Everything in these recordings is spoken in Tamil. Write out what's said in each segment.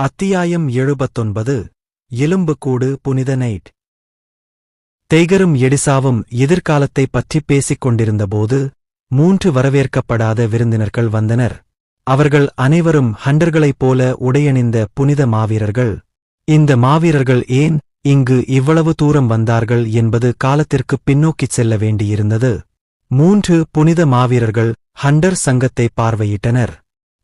அத்தியாயம் எழுபத்தொன்பது எலும்புக்கூடு புனித நைட். தெய்கரும் எடிசாவும் எதிர்காலத்தைப் பற்றிப் பேசிக் கொண்டிருந்தபோது மூன்று வரவேற்கப்படாத விருந்தினர்கள் வந்தனர். அவர்கள் அனைவரும் ஹண்டர்களைப் போல உடையணிந்த புனித மாவீரர்கள். இந்த மாவீரர்கள் ஏன் இங்கு இவ்வளவு தூரம் வந்தார்கள் என்பது காலத்திற்குப் பின்னோக்கிச் செல்ல வேண்டியிருந்தது. மூன்று புனித மாவீரர்கள் ஹண்டர் சங்கத்தை பார்வையிட்டனர்.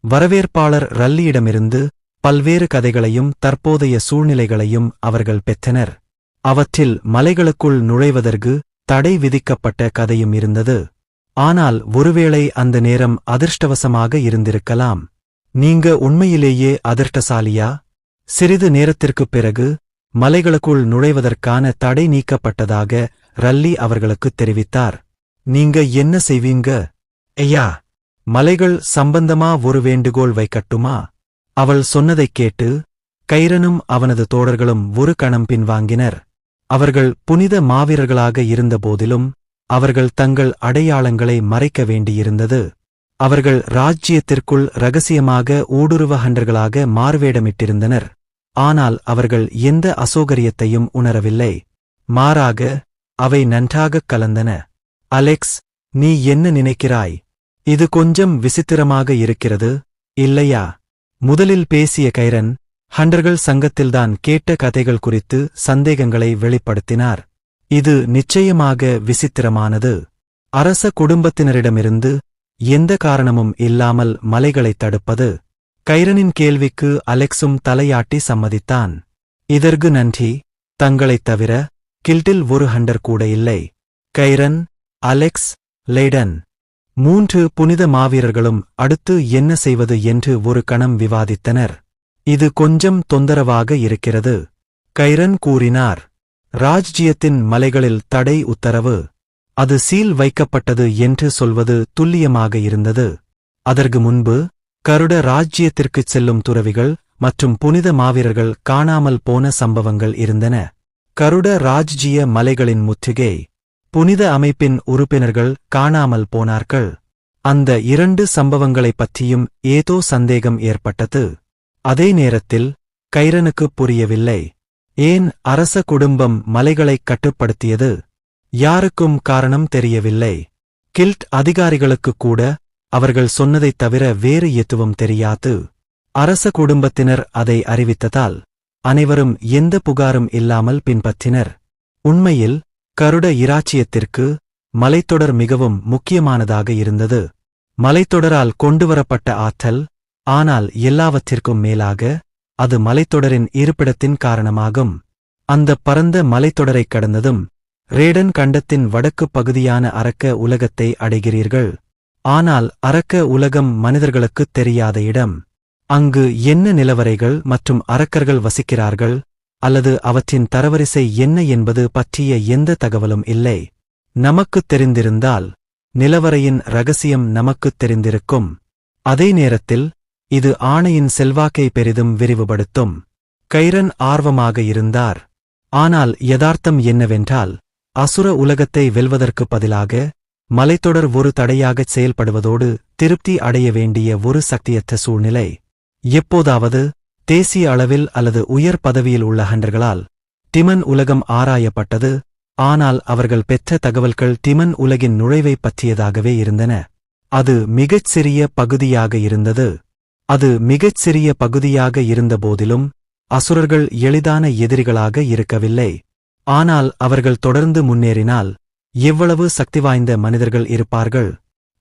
வரவேற்பாளர் ரல்லியிடமிருந்து பல்வேறு கதைகளையும் தற்போதைய சூழ்நிலைகளையும் அவர்கள் பெற்றனர். அவற்றில் மலைகளுக்குள் நுழைவதற்கு தடை விதிக்கப்பட்ட கதையும் இருந்தது. ஆனால் ஒருவேளை அந்த நேரம் அதிர்ஷ்டவசமாக இருந்திருக்கலாம். நீங்க உண்மையிலேயே அதிர்ஷ்டசாலியா? சிறிது நேரத்திற்குப் பிறகு மலைகளுக்குள் நுழைவதற்கான தடை நீக்கப்பட்டதாக ரல்லி அவர்களுக்குத் தெரிவித்தார். நீங்க என்ன செய்வீங்க? ஐயா மலைகள் சம்பந்தமா ஒரு வேண்டுகோள் வைக்கட்டுமா? அவள் சொன்னதைக் கேட்டு கைரனும் அவனது தோழர்களும் ஒரு கணம் பின்வாங்கினர் அவர்கள் புனித மாவீரர்களாக இருந்தபோதிலும் அவர்கள் தங்கள் அடையாளங்களை மறைக்க வேண்டியிருந்தது. அவர்கள் ராஜ்யத்திற்குள் ரகசியமாக ஊடுருவ ஹண்டர்களாக மார்வேடமிட்டிருந்தனர். ஆனால் அவர்கள் எந்த அசௌகரியத்தையும் உணரவில்லை. மாறாக அவை நன்றாகக் கலந்தன. அலெக்ஸ் நீ என்ன நினைக்கிறாய்? இது கொஞ்சம் விசித்திரமாக இருக்கிறது இல்லையா? முதலில் பேசிய கைரன் ஹண்டர்கள் சங்கத்தில்தான் கேட்ட கதைகள் குறித்து சந்தேகங்களை வெளிப்படுத்தினார். இது நிச்சயமாக விசித்திரமானது. அரச குடும்பத்தினரிடமிருந்து எந்த காரணமும் இல்லாமல் மலைகளைத் தடுப்பது. கைரனின் கேள்விக்கு அலெக்ஸும் தலையாட்டி சம்மதித்தான். இதற்கு நன்றி. தங்களைத் தவிர கில்டில் ஒரு ஹண்டர் கூட இல்லை. கைரன் அலெக்ஸ் லைடன் மூன்று புனித மாவீரர்களும் அடுத்து என்ன செய்வது என்று ஒரு கணம் விவாதித்தனர். இது கொஞ்சம் தொந்தரவாக இருக்கிறது. கைரன் கூறினார் ராஜ்ஜியத்தின் மலைகளில் தடை உத்தரவு. அது சீல் வைக்கப்பட்டது என்று சொல்வது துல்லியமாக இருந்தது. அதற்கு முன்பு கருட ராஜ்ஜியத்திற்குச் செல்லும் துறவிகள் மற்றும் புனித மாவீரர்கள் காணாமல் போன சம்பவங்கள் இருந்தன. கருட ராஜ்ஜிய மலைகளின் முற்றுகை புனித அமைப்பின் உறுப்பினர்கள் காணாமல் போனார்கள். அந்த இரண்டு சம்பவங்களைப் பற்றியும் ஏதோ சந்தேகம் ஏற்பட்டது. அதே நேரத்தில் கைரனுக்குப் புரியவில்லை. ஏன் அரச குடும்பம் மலைகளைக் கட்டுப்படுத்தியது? யாருக்கும் காரணம் தெரியவில்லை. கில்ட் அதிகாரிகளுக்கு கூட அவர்கள் சொன்னதைத் தவிர வேறு எதுவும் தெரியாது. அரச குடும்பத்தினர் அதை அறிவித்ததால் அனைவரும் எந்த புகாரும் இல்லாமல் பின்பற்றினர். உண்மையில் கருட இராச்சியத்திற்கு மலைத்தொடர் மிகவும் முக்கியமானதாக இருந்தது. மலைத்தொடரால் கொண்டுவரப்பட்ட ஆற்றல் ஆனால் எல்லாவற்றிற்கும் மேலாக அது மலைத்தொடரின் இருப்பிடத்தின் காரணமாகும். அந்த பரந்த மலைத்தொடரைக் கடந்ததும் ரேடன் கண்டத்தின் வடக்குப் பகுதியான அரக்க உலகத்தை அடைகிறீர்கள். ஆனால் அரக்க உலகம் மனிதர்களுக்குத் தெரியாத இடம். அங்கு என்ன நிலவரைகள் மற்றும் அரக்கர்கள் வசிக்கிறார்கள்? அல்லது அவற்றின் தரவரிசை என்ன என்பது பற்றிய எந்த தகவலும் இல்லை. நமக்குத் தெரிந்திருந்தால் நிலவரையின் ரகசியம் நமக்குத் தெரிந்திருக்கும். அதே நேரத்தில் இது ஆணையின் செல்வாக்கை பெரிதும் விரிவுபடுத்தும். கைரன் ஆர்வமாக இருந்தார். ஆனால் யதார்த்தம் என்னவென்றால் அசுர உலகத்தை வெல்வதற்குப் பதிலாக மலைத்தொடர் ஒரு தடையாகச் செயல்படுவதோடு திருப்தி அடைய வேண்டிய ஒரு சக்தியற்ற சூழ்நிலை. எப்போதாவது தேசிய அளவில் அல்லது உயர் பதவியில் உள்ள ஹண்டர்களால் டிமன் உலகம் ஆராயப்பட்டது ஆனால் அவர்கள் பெற்ற தகவல்கள் டிமன் உலகின் நுழைவைப் பற்றியதாகவே இருந்தன. அது மிகச் சிறிய பகுதியாக இருந்தது. அது மிகச் சிறிய பகுதியாக இருந்தபோதிலும் அசுரர்கள் எளிதான எதிரிகளாக இருக்கவில்லை. ஆனால் அவர்கள் தொடர்ந்து முன்னேறினால் எவ்வளவு சக்தி வாய்ந்த மனிதர்கள் இருப்பார்கள்.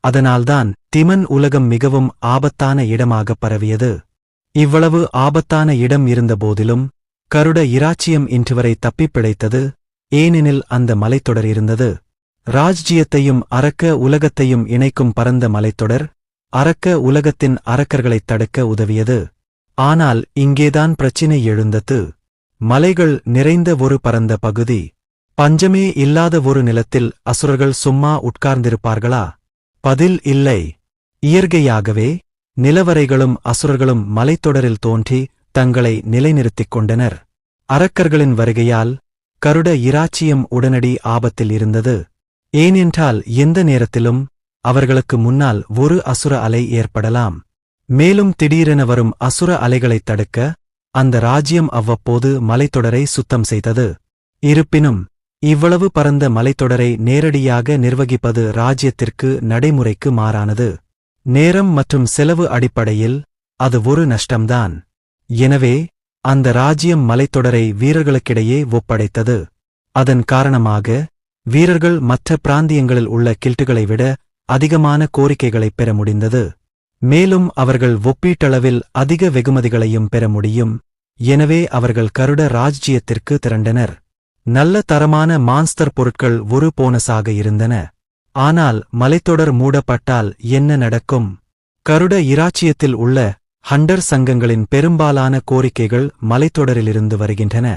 அதனால்தான் திமன் உலகம் மிகவும் ஆபத்தான இடமாகப் பரவியது. இவ்வளவு ஆபத்தான இடம் இருந்தபோதிலும் கருட இராச்சியம் இன்றுவரை தப்பிப் பிழைத்தது ஏனெனில் அந்த மலைத்தொடர் இருந்தது. ராஜ்ஜியத்தையும் அரக்க உலகத்தையும் இணைக்கும் பரந்த மலைத்தொடர் அரக்க உலகத்தின் அரக்கர்களைத் தடுக்க உதவியது. ஆனால் இங்கேதான் பிரச்சினை எழுந்தது. மலைகள் நிறைந்த ஒரு பரந்த பகுதி. பஞ்சமே இல்லாத ஒரு நிலத்தில் அசுரர்கள் சும்மா உட்கார்ந்திருப்பார்களா? பதில் இல்லை. இயற்கையாகவே நிலவரைகளும் அசுரர்களும் மலைத்தொடரில் தோன்றி தங்களை நிலைநிறுத்திக் கொண்டனர். அரக்கர்களின் வருகையால் கருட இராச்சியம் உடனடி ஆபத்தில் இருந்தது. ஏனென்றால் எந்த நேரத்திலும் அவர்களுக்கு முன்னால் ஒரு அசுர அலை ஏற்படலாம். மேலும் திடீரென வரும் அசுர அலைகளைத் தடுக்க அந்த ராஜ்யம் அவ்வப்போது மலைத்தொடரை சுத்தம் செய்தது. இருப்பினும் இவ்வளவு பரந்த மலைத்தொடரை நேரடியாக நிர்வகிப்பது ராஜ்யத்திற்கு நடைமுறைக்கு மாறானது. நேரம் மற்றும் செலவு அடிப்படையில் அது ஒரு நஷ்டம்தான். எனவே அந்த ராஜ்யம் மலைத்தொடரை வீரர்களுக்கிடையே ஒப்படைத்தது. அதன் காரணமாக வீரர்கள் மற்ற பிராந்தியங்களில் உள்ள கில்ட்டுகளை விட அதிகமான கோரிக்கைகளைப் பெற முடிந்தது. மேலும் அவர்கள் ஒப்பீட்டளவில் அதிக வெகுமதிகளையும் பெற முடியும். எனவே அவர்கள் கருட ராஜ்ஜியத்திற்கு திரண்டனர். நல்ல தரமான மான்ஸ்டர் பொருட்கள் ஒரு போனஸாக இருந்தன. ஆனால் மலைத்தொடர் மூடப்பட்டால் என்ன நடக்கும்? கருட இராச்சியத்தில் உள்ள ஹண்டர் சங்கங்களின் பெரும்பாலான கோரிக்கைகள் மலைத்தொடரிலிருந்து வருகின்றன.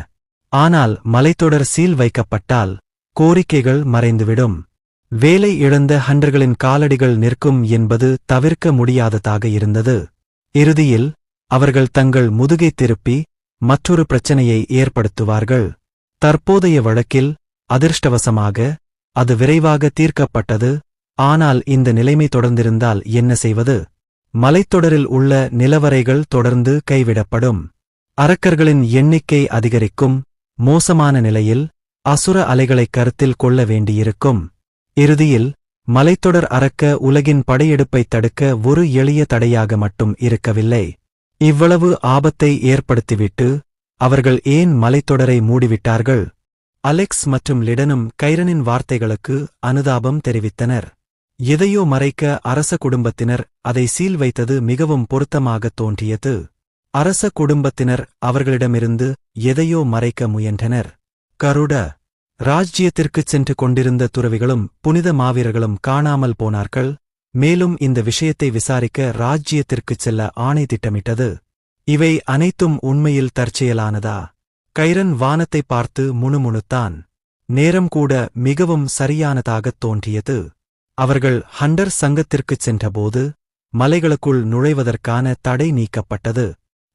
ஆனால் மலைத்தொடர் சீல் வைக்கப்பட்டால் கோரிக்கைகள் மறைந்துவிடும். வேலை இழந்த ஹண்டர்களின் காலடிகள் நிற்கும் என்பது தவிர்க்க முடியாததாக இருந்தது. இறுதியில் அவர்கள் தங்கள் முதுகை திருப்பி மற்றொரு பிரச்சனையை ஏற்படுத்துவார்கள். தற்போதைய வழக்கில் அதிர்ஷ்டவசமாக அது விரைவாக தீர்க்கப்பட்டது. ஆனால் இந்த நிலைமை தொடர்ந்திருந்தால் என்ன செய்வது? மலைத்தொடரில் உள்ள நிலவரைகள் தொடர்ந்து கைவிடப்படும். அரக்கர்களின் எண்ணிக்கை அதிகரிக்கும். மோசமான நிலையில் அசுர அலைகளைக் கருத்தில் கொள்ள வேண்டியிருக்கும். இறுதியில் மலைத்தொடர் அரக்க உலகின் படையெடுப்பைத் தடுக்க ஒரு எளிய தடையாக மட்டும் இருக்கவில்லை. இவ்வளவு ஆபத்தை ஏற்படுத்திவிட்டு அவர்கள் ஏன் மலைத்தொடரை மூடிவிட்டார்கள்? அலெக்ஸ் மற்றும் லிடனும் கைரனின் வார்த்தைகளுக்கு அனுதாபம் தெரிவித்தனர். எதையோ மறைக்க அரச குடும்பத்தினர் அதை சீல் வைத்தது மிகவும் பொருத்தமாகத் தோன்றியது. அரச குடும்பத்தினர் அவர்களிடமிருந்து எதையோ மறைக்க முயன்றனர். கருட ராஜ்ஜியத்திற்குச் சென்று கொண்டிருந்த துறவிகளும் புனித மாவீரர்களும் காணாமல் போனார்கள். மேலும் இந்த விஷயத்தை விசாரிக்க ராஜ்ஜியத்திற்குச் செல்ல ஆணை திட்டமிட்டது. இவை அனைத்தும் உண்மையில் தற்செயலானதா? கைரன் வானத்தை பார்த்து முணுமுணுத்தான். நேரம் கூட மிகவும் சரியானதாகத் தோன்றியது. அவர்கள் ஹண்டர் சங்கத்திற்குச் சென்றபோது மலைகளுக்குள் நுழைவதற்கான தடை நீக்கப்பட்டது.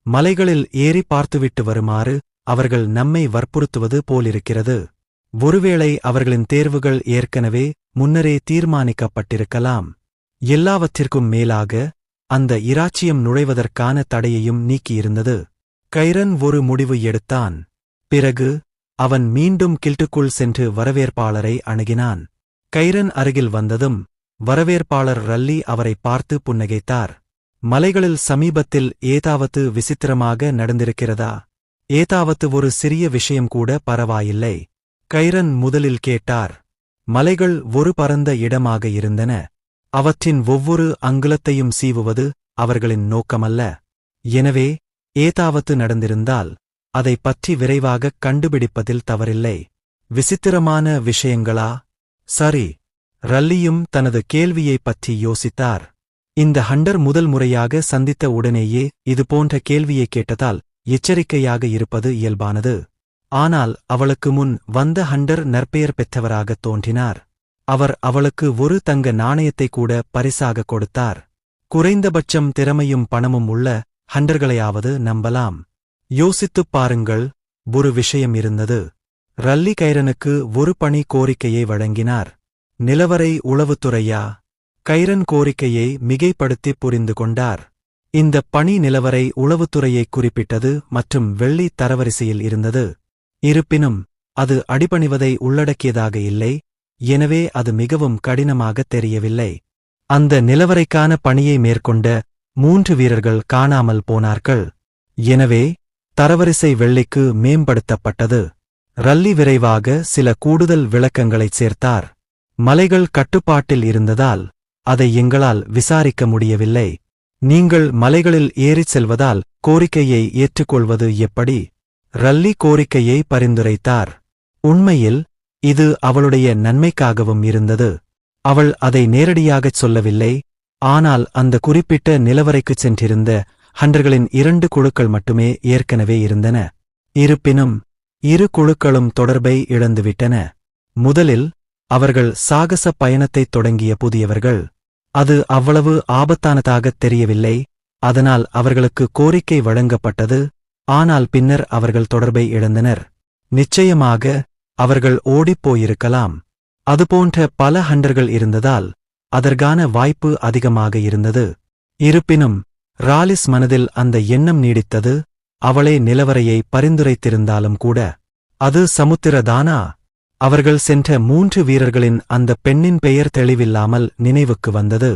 மலைகளில் ஏறி பார்த்துவிட்டு வருமாறு அவர்கள் நம்மை வற்புறுத்துவது போலிருக்கிறது. ஒருவேளை அவர்களின் தேர்வுகள் ஏற்கனவே முன்னரே தீர்மானிக்கப்பட்டிருக்கலாம். எல்லாவற்றிற்கும் மேலாக அந்த இராச்சியம் நுழைவதற்கான தடையையும் நீக்கியிருந்தது. கைரன் ஒரு முடிவு எடுத்தான். பிறகு அவன் மீண்டும் கில்ட்டுக்குள் சென்று வரவேற்பாளரை அணுகினான். கைரன் அருகில் வந்ததும் வரவேற்பாளர் ரல்லி அவரை பார்த்து புன்னகைத்தார். மலைகளில் சமீபத்தில் ஏதாவது விசித்திரமாக நடந்திருக்கிறதா? ஏதாவது ஒரு சிறிய விஷயம் கூட பரவாயில்லை. கைரன் முதலில் கேட்டார். மலைகள் ஒரு பரந்த இடமாக இருந்தன. அவற்றின் ஒவ்வொரு அங்குலத்தையும் சீவுவது அவர்களின் நோக்கமல்ல. எனவே ஏதாவது நடந்திருந்தால் அதை பற்றி விரைவாகக் கண்டுபிடிப்பதில் தவறில்லை. விசித்திரமான விஷயங்களா? சரி. ரல்லியும் தனது கேள்வியைப் பற்றி யோசித்தார். இந்த ஹண்டர் முதல் முறையாக சந்தித்த உடனேயே இதுபோன்ற கேள்வியைக் கேட்டதால் எச்சரிக்கையாக இருப்பது இயல்பானது. ஆனால் அவளுக்கு முன் வந்த ஹண்டர் நற்பெயர் பெற்றவராகத் தோன்றினார். அவர் அவளுக்கு ஒரு தங்க நாணயத்தை கூட பரிசாக கொடுத்தார். குறைந்தபட்சம் திறமையும் பணமும் உள்ள ஹண்டர்களையாவது நம்பலாம். யோசித்துப் பாருங்கள் ஒரு விஷயம் இருந்தது. ரல்லி கைரனுக்கு ஒரு பணி கோரிக்கையை வழங்கினார். நிலவரை உளவுத்துறையா? கைரன் கோரிக்கையை மிகைப்படுத்திப் புரிந்து கொண்டார். இந்த பணி நிலவரை உளவுத்துறையை குறிப்பிட்டது மற்றும் வெள்ளி தரவரிசையில் இருந்தது. இருப்பினும் அது அடிபணிவதை உள்ளடக்கியதாக இல்லை எனவே அது மிகவும் கடினமாகத் தெரியவில்லை. அந்த நிலவரைக்கான பணியை மேற்கொண்ட மூன்று வீரர்கள் காணாமல் போனார்கள். எனவே தரவரிசை வெள்ளிக்கு மேம்படுத்தப்பட்டது. ரல்லி விரைவாக சில கூடுதல் விளக்கங்களைச் சேர்த்தார். மலைகள் கட்டுப்பாட்டில் இருந்ததால் அதை எங்களால் விசாரிக்க முடியவில்லை. நீங்கள் மலைகளில் ஏறிச் செல்வதால் கோரிக்கையை ஏற்றுக்கொள்வது எப்படி? ரல்லி கோரிக்கையை பரிந்துரைத்தார். உண்மையில் இது அவளுடைய நன்மைக்காகவும் இருந்தது. அவள் அதை நேரடியாகச் சொல்லவில்லை. ஆனால் அந்த குறிப்பிட்ட நிலவரைக்குச் சென்றிருந்த ஹண்டர்களின் இரண்டு குழுக்கள் மட்டுமே ஏற்கனவே இருந்தன. இருப்பினும் இரு குழுக்களும் தொடர்பை இழந்துவிட்டன. முதலில் அவர்கள் சாகச பயணத்தைத் தொடங்கிய புதியவர்கள். அது அவ்வளவு ஆபத்தானதாகத் தெரியவில்லை. அதனால் அவர்களுக்கு கோரிக்கை வழங்கப்பட்டது. ஆனால் பின்னர் அவர்கள் தொடர்பை இழந்தனர். நிச்சயமாக அவர்கள் ஓடிப்போயிருக்கலாம் அதுபோன்ற பல ஹண்டர்கள் இருந்ததால் அதற்கான வாய்ப்பு அதிகமாக இருந்தது. இருப்பினும் ராலிஸ் மனதில் அந்த எண்ணம் நீடித்தது அவளே நிலவரையை பரிந்துரைத்திருந்தாலும் கூட அது சமுத்திரதானா? அவர்கள் சென்ற மூன்று வீரர்களின் அந்த பெண்ணின் பெயர் தெளிவில்லாமல் நினைவுக்கு வந்தது.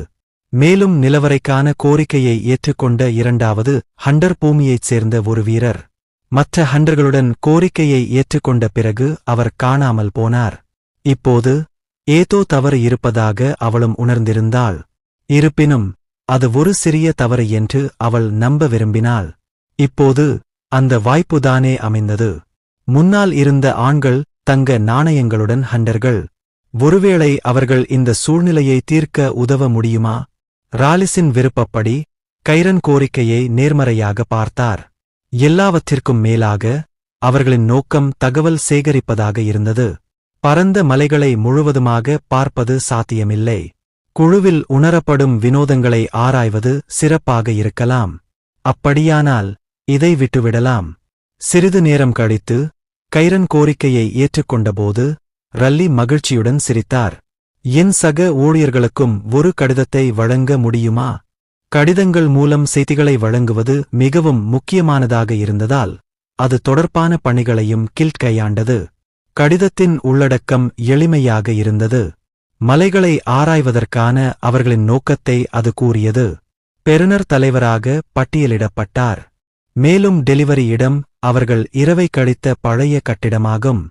மேலும் நிலவரைக்கான கோரிக்கையை ஏற்றுக்கொண்ட இரண்டாவது ஹண்டர் பூமியைச் சேர்ந்த ஒரு வீரர். மற்ற ஹண்டர்களுடன் கோரிக்கையை ஏற்றுக்கொண்ட பிறகு அவர் காணாமல் போனார். இப்போது ஏதோ தவறு இருப்பதாக அவளும் உணர்ந்திருந்தாள். இருப்பினும் அது ஒரு சிறிய தவறு என்று அவள் நம்ப விரும்பினாள். இப்போது அந்த வாய்ப்புதானே அமைந்தது. முன்னால் இருந்த ஆண்கள் தங்க நாணயங்களுடன் ஹண்டர்கள். ஒருவேளை அவர்கள் இந்த சூழ்நிலையை தீர்க்க உதவ முடியுமா? ராலிஸின் விருப்பப்படி கைரன் கோரிக்கையை நேர்மறையாக பார்த்தார். எல்லாவற்றிற்கும் மேலாக அவர்களின் நோக்கம் தகவல் சேகரிப்பதாக இருந்தது. பரந்த மலைகளை முழுவதுமாக பார்ப்பது சாத்தியமில்லை. குழுவில் உணரப்படும் வினோதங்களை ஆராய்வது சிறப்பாக இருக்கலாம். அப்படியானால் இதை விட்டுவிடலாம். சிறிது நேரம் கழித்து கைரன் கோரிக்கையை ஏற்றுக்கொண்டபோது ரல்லி மகிழ்ச்சியுடன் சிரித்தார். என் சக ஊழியர்களுக்கும் ஒரு கடிதத்தை வழங்க முடியுமா? கடிதங்கள் மூலம் செய்திகளை வழங்குவது மிகவும் முக்கியமானதாக இருந்ததால் அது தொடர்பான பணிகளையும் கில்ட் கையாண்டது. கடிதத்தின் உள்ளடக்கம் எளிமையாக இருந்தது. மலைகளை ஆராய்வதற்கான அவர்களின் நோக்கத்தை அது கூறியது. பெருனர் தலைவராக பட்டியலிடப்பட்டார். மேலும் டெலிவரி இடம் அவர்கள் இரவை கழித்த பழைய கட்டிடமாகும்.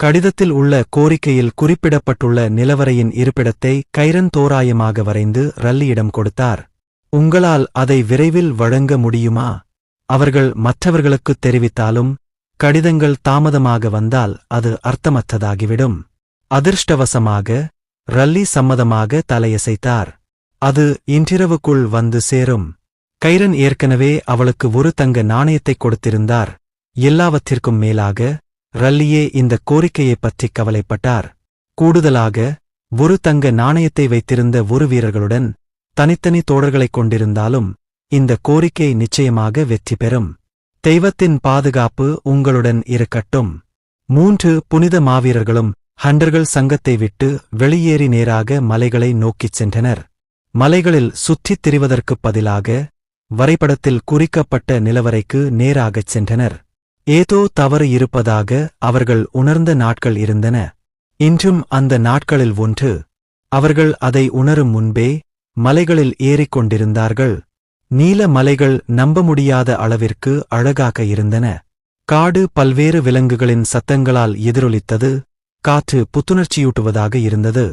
கடிதத்தில் உள்ள கோரிக்கையில் குறிப்பிடப்பட்டுள்ள நிலவரையின் இருப்பிடத்தை கைரன் தோராயமாக வரைந்து ரல்லியிடம் கொடுத்தார். உங்களால் அதை விரைவில் வழங்க முடியுமா? அவர்கள் மற்றவர்களுக்குத் தெரிவித்தாலும் கடிதங்கள் தாமதமாக வந்தால் அது அர்த்தமற்றதாகிவிடும். அதிர்ஷ்டவசமாக ரல்லி சம்மதமாக தலையசைத்தார். அது இன்றிரவுக்குள் வந்து சேரும். கைரன் ஏற்கனவே அவளுக்கு ஒரு தங்க நாணயத்தை கொடுத்திருந்தார். எல்லாவற்றிற்கும் மேலாக ரல்லியே இந்த கோரிக்கையைப் பற்றி கவலைப்பட்டார். கூடுதலாக ஒரு தங்க நாணயத்தை வைத்திருந்த ஒரு வீரர்களுடன் தனித்தனி தோழர்களைக் கொண்டிருந்தாலும் இந்த கோரிக்கை நிச்சயமாக வெற்றி பெறும். தெய்வத்தின் பாதுகாப்பு உங்களுடன் இருக்கட்டும். மூன்று புனித மாவீரர்களும் ஹண்டர்கள் சங்கத்தை விட்டு வெளியேறி நேராக மலைகளை நோக்கிச் சென்றனர். மலைகளில் சுற்றித் திரிவதற்குப் பதிலாக வரைபடத்தில் குறிக்கப்பட்ட நிலவரைக்கு நேராகச் சென்றனர். ஏதோ தவறு இருப்பதாக அவர்கள் உணர்ந்த நாட்கள் இருந்தன. இன்றும் அந்த நாட்களில் ஒன்று அவர்கள் அதை உணரும் முன்பே மலைகளில் ஏறிக்கொண்டிருந்தார்கள் நீல மலைகள் நம்ப முடியாத அளவிற்கு அழகாக இருந்தன. காடு பல்வேறு விலங்குகளின் சத்தங்களால் எதிரொலித்தது. காற்று புத்துணர்ச்சியூட்டுவதாக இருந்தது.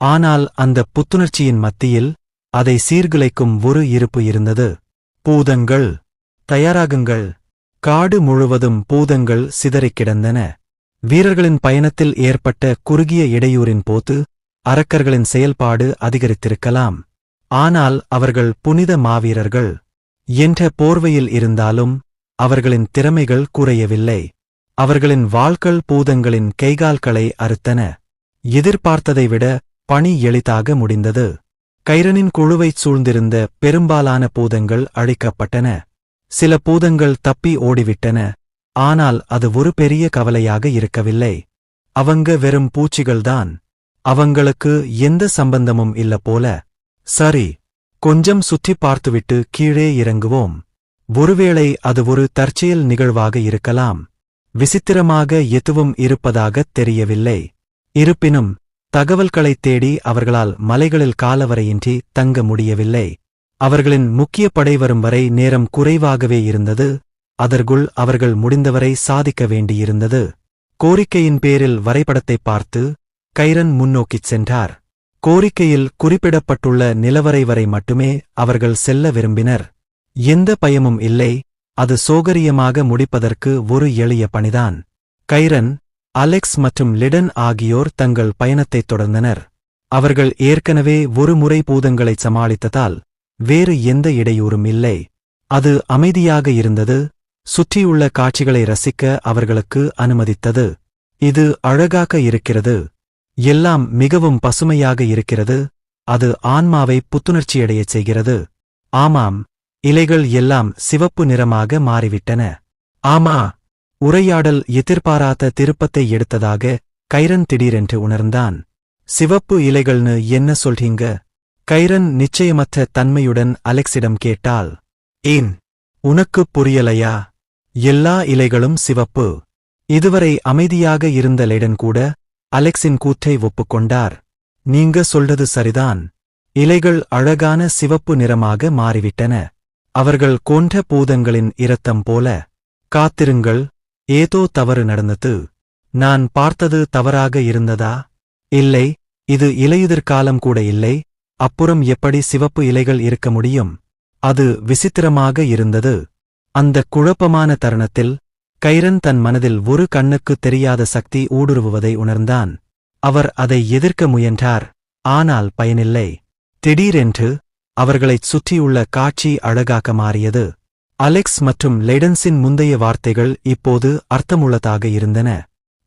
ஆனால் அந்த புத்துணர்ச்சியின் மத்தியில் அதை சீர்குலைக்கும் ஒரு இருப்பு இருந்தது. பூதங்கள் தயாராகுங்கள். காடு முழுவதும் பூதங்கள் சிதறிக் கிடந்தன. வீரர்களின் பயணத்தில் ஏற்பட்ட குறுகிய இடையூறின் போது அரக்கர்களின் செயல்பாடு அதிகரித்திருக்கலாம். ஆனால் அவர்கள் புனித மாவீரர்கள். என்ற போர்வையில் இருந்தாலும் அவர்களின் திறமைகள் குறையவில்லை. அவர்களின் வாள்கள் பூதங்களின் கைகால்களை அறுத்தன. எதிர்பார்த்ததை விட பணி எளிதாக முடிந்தது. கைரனின் குழுவைச் சூழ்ந்திருந்த பெரும்பாலான பூதங்கள் அழிக்கப்பட்டன. சில பூதங்கள் தப்பி ஓடிவிட்டன. ஆனால் அது ஒரு பெரிய கவலையாக இருக்கவில்லை. அவங்க வெறும் பூச்சிகள்தான். அவங்களுக்கு எந்த சம்பந்தமும் இல்ல போல. சரி கொஞ்சம் சுற்றி பார்த்துவிட்டு கீழே இறங்குவோம். ஒருவேளை அது ஒரு தற்செயல் நிகழ்வாக இருக்கலாம். விசித்திரமாக எதுவும் இருப்பதாகத் தெரியவில்லை. இருப்பினும் தகவல்களைத் தேடி அவர்களால் மலைகளில் காலவரையின்றி தங்க முடியவில்லை. அவர்களின் முக்கிய படை வரும் வரை நேரம் குறைவாகவே இருந்தது. அதற்குள் அவர்கள் முடிந்தவரை சாதிக்க வேண்டியிருந்தது. கோரிக்கையின் பேரில் வரைபடத்தைப் பார்த்து கைரன் முன்னோக்கிச் சென்றார். கோரிக்கையில் குறிப்பிடப்பட்டுள்ள நிலவரை வரை மட்டுமே அவர்கள் செல்ல விரும்பினர். எந்த பயமும் இல்லை. அது சோகரியமாக முடிப்பதற்கு ஒரு எளிய பணிதான். கைரன் அலெக்ஸ் மற்றும் லிடன் ஆகியோர் தங்கள் பயணத்தைத் தொடர்ந்தனர். அவர்கள் ஏற்கனவே ஒரு முறை பூதங்களைச் சமாளித்ததால் வேறு எந்த இடையூறும் இல்லை. அது அமைதியாக இருந்தது சுற்றியுள்ள காட்சிகளை ரசிக்க அவர்களுக்கு அனுமதித்தது. இது அழகாக இருக்கிறது எல்லாம் மிகவும் பசுமையாக இருக்கிறது அது ஆன்மாவை புத்துணர்ச்சியடையச் செய்கிறது. ஆமாம் இலைகள் எல்லாம் சிவப்பு நிறமாக மாறிவிட்டன. ஆமா உரையாடல் எதிர்பாராத திருப்பத்தை எடுத்ததாக கைரன் திடீரென்று உணர்ந்தான். சிவப்பு இலைகள்னு என்ன சொல்றீங்க? கைரன் நிச்சயமற்ற தன்மையுடன் அலெக்ஸிடம் கேட்டால் ஏன் உனக்குப் புரியலையா? எல்லா இலைகளும் சிவப்பு. இதுவரை அமைதியாக இருந்த லேடன் கூட அலெக்ஸின் கூற்றை ஒப்புக்கொண்டார். நீங்க சொல்றது சரிதான். இலைகள் அழகான சிவப்பு நிறமாக மாறிவிட்டன. அவர்கள் கொன்ற பூதங்களின் இரத்தம் போல காத்திருங்கள் ஏதோ தவறு நடந்தது. நான் பார்த்தது தவறாக இருந்ததா? இல்லை இது இலையுதிர்காலம் கூட இல்லை. அப்புறம் எப்படி சிவப்பு இலைகள் இருக்க முடியும்? அது விசித்திரமாக இருந்தது. அந்த குழப்பமான தருணத்தில் கைரன் தன் மனதில் ஒரு கண்ணுக்கு தெரியாத சக்தி ஊடுருவுவதை உணர்ந்தான். அவர் அதை எதிர்க்க முயன்றார். ஆனால் பயனில்லை. திடீரென்று அவர்களைச் சுற்றியுள்ள காட்சி அழகாக மாறியது. அலெக்ஸ் மற்றும் லெடன்ஸின் முந்தைய வார்த்தைகள் இப்போது அர்த்தமுள்ளதாக இருந்தன.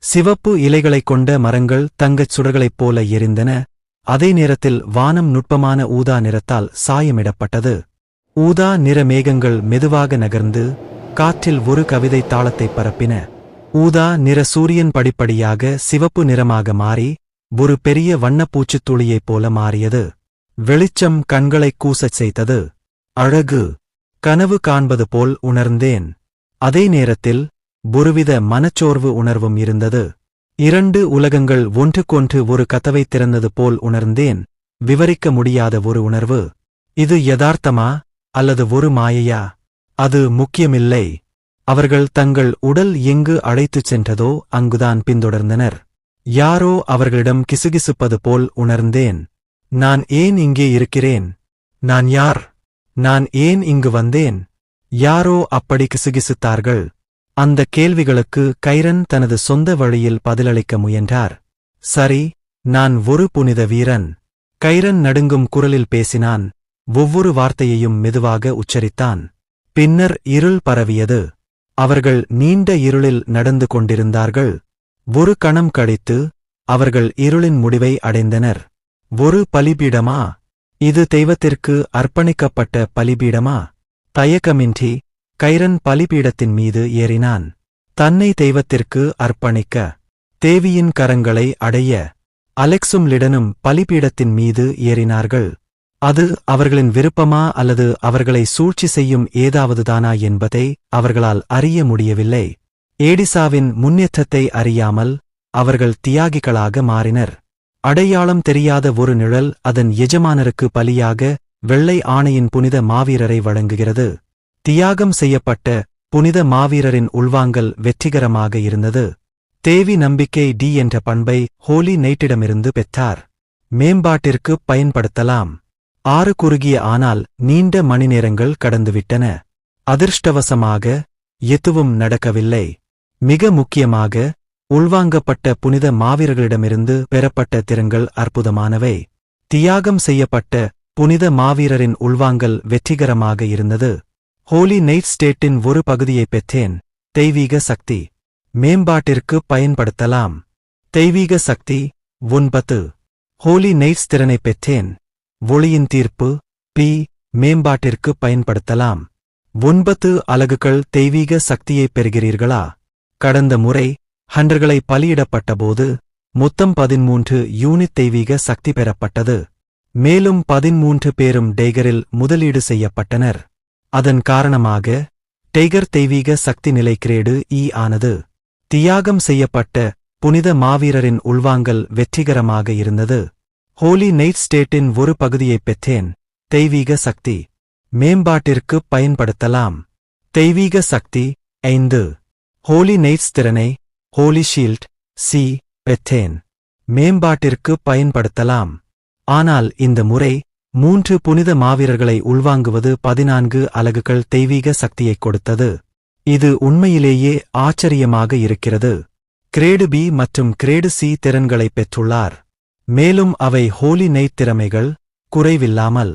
சிவப்பு இலைகளைக் கொண்ட மரங்கள் தங்கச் சுடர்களைப் போல எரிந்தன. அதே நேரத்தில் வானம் நுட்பமான ஊதா நிறத்தால் சாயமிடப்பட்டது. ஊதா நிற மேகங்கள் மெதுவாக நகர்ந்து காற்றில் ஒரு கவிதை தாளத்தைப் பரப்பின. ஊதா நிற சூரியன் படிப்படியாக சிவப்பு நிறமாக மாறி ஒரு பெரிய வண்ணப்பூச்சித் துளியைப் போல மாறியது. வெளிச்சம் கண்களைக் கூசச் செய்தது. அழகு. கனவு காண்பது போல் உணர்ந்தேன். அதே நேரத்தில் ஒருவித மனச்சோர்வு உணர்வும் இருந்தது. இரண்டு உலகங்கள் ஒன்றுக்கொன்று ஒரு கதவை திறந்தது போல் உணர்ந்தேன். விவரிக்க முடியாத ஒரு உணர்வு. இது யதார்த்தமா அல்லது ஒரு மாயையா? அது முக்கியமில்லை. அவர்கள் தங்கள் உடல் எங்கு அழைத்துச் சென்றதோ அங்குதான் பின்தொடர்ந்தனர். யாரோ அவர்களிடம் கிசுகிசுப்பது போல் உணர்ந்தேன். நான் ஏன் இங்கே இருக்கிறேன்? நான் யார்? நான் ஏன் இங்கு வந்தேன்? யாரோ அப்படி கிசுகிசுத்தார்கள்? அந்த கேள்விகளுக்கு கைரன் தனது சொந்த வழியில் பதிலளிக்க முயன்றார். சரி நான் ஒரு புனித வீரன். கைரன் நடுங்கும் குரலில் பேசினான். ஒவ்வொரு வார்த்தையையும் மெதுவாக உச்சரித்தான். பின்னர் இருள் பரவியது. அவர்கள் நீண்ட இருளில் நடந்து கொண்டிருந்தார்கள். ஒரு கணம் கழித்து அவர்கள் இருளின் முடிவை அடைந்தனர். ஒரு பலிபீடமா? இது தெய்வத்திற்கு அர்ப்பணிக்கப்பட்ட பலிபீடமா? தயக்கமின்றி கைரன் பலிபீடத்தின் மீது ஏறினான். தன்னை தெய்வத்திற்கு அர்ப்பணிக்க தேவியின் கரங்களை அடைய அலெக்ஸும் லிடனும் பலிபீடத்தின் மீது ஏறினார்கள். அது அவர்களின் விருப்பமா அல்லது அவர்களை சூழ்ச்சி செய்யும் ஏதாவதுதானா என்பதை அவர்களால் அறிய முடியவில்லை. ஏடிசாவின் முன்னேற்றத்தை அறியாமல் அவர்கள் தியாகிகளாக மாறினர். அடையாளம் தெரியாத ஒரு நிழல் அதன் எஜமானருக்கு பலியாக வெள்ளை ஆணையின் புனித மாவீரரை வழங்குகிறது. தியாகம் செய்யப்பட்ட புனித மாவீரரின் உள்வாங்கல் வெற்றிகரமாக இருந்தது. தேவி நம்பிக்கை டி என்ற பண்பை ஹோலி நைட்டிடமிருந்து பெற்றார். மேம்பாட்டிற்கு பயன்படுத்தலாம். ஆறு குறுகிய ஆனால் நீண்ட மணிநேரங்கள் கடந்துவிட்டன. அதிர்ஷ்டவசமாக எதுவும் நடக்கவில்லை. மிக முக்கியமாக உள்வாங்கப்பட்ட புனித மாவீரர்களிடமிருந்து பெறப்பட்ட திறங்கள் அற்புதமானவை. தியாகம் செய்யப்பட்ட புனித மாவீரரின் உள்வாங்கல் வெற்றிகரமாக இருந்தது. ஹோலி நைட் ஸ்டேட்டின் ஒரு பகுதியை பெற்றேன். தெய்வீக சக்தி. மேம்பாட்டிற்கு பயன்படுத்தலாம். தெய்வீக சக்தி ஒன்பது. ஹோலி நைட்ஸ் திறனை பெற்றேன். ஒளியின் தீர்ப்பு பி. மேம்பாட்டிற்கு பயன்படுத்தலாம். ஒன்பது அலகுகள் தெய்வீக சக்தியைப் பெறுகிறீர்களா? கடந்த முறை ஹண்டர்களை பலியிடப்பட்டபோது மொத்தம் பதிமூன்று யூனிட் தெய்வீக சக்தி பெறப்பட்டது. மேலும் பதிமூன்று பேரும் டெய்கரில் முதலீடு செய்யப்பட்டனர். அதன் காரணமாக டெய்கர் தெய்வீக சக்தி நிலை கிரேடு இ ஆனது தியாகம் செய்யப்பட்ட புனித மாவீரரின் உள்வாங்கல் வெற்றிகரமாக இருந்தது. ஹோலி நைட் ஸ்டேட்டின் ஒரு பகுதியைப் பெற்றேன். தெய்வீக சக்தி மேம்பாட்டிற்கு பயன்படுத்தலாம். தெய்வீக சக்தி ஐந்து. ஹோலி நைட்ஸ் திறனை ஹோலி ஷீல்ட் சி பெத்தேன் மேம்பாட்டிற்கு பயன்படுத்தலாம். ஆனால் இந்த முறை மூன்று புனித மாவீரர்களை உள்வாங்குவது பதினான்கு அலகுகள் தெய்வீக சக்தியைக் கொடுத்தது. இது உண்மையிலேயே ஆச்சரியமாக இருக்கிறது. கிரேடு பி மற்றும் கிரேடு சி திறன்களைப் பெற்றுள்ளார். மேலும் அவை ஹோலி நெய்த் திறமைகள் குறைவில்லாமல்.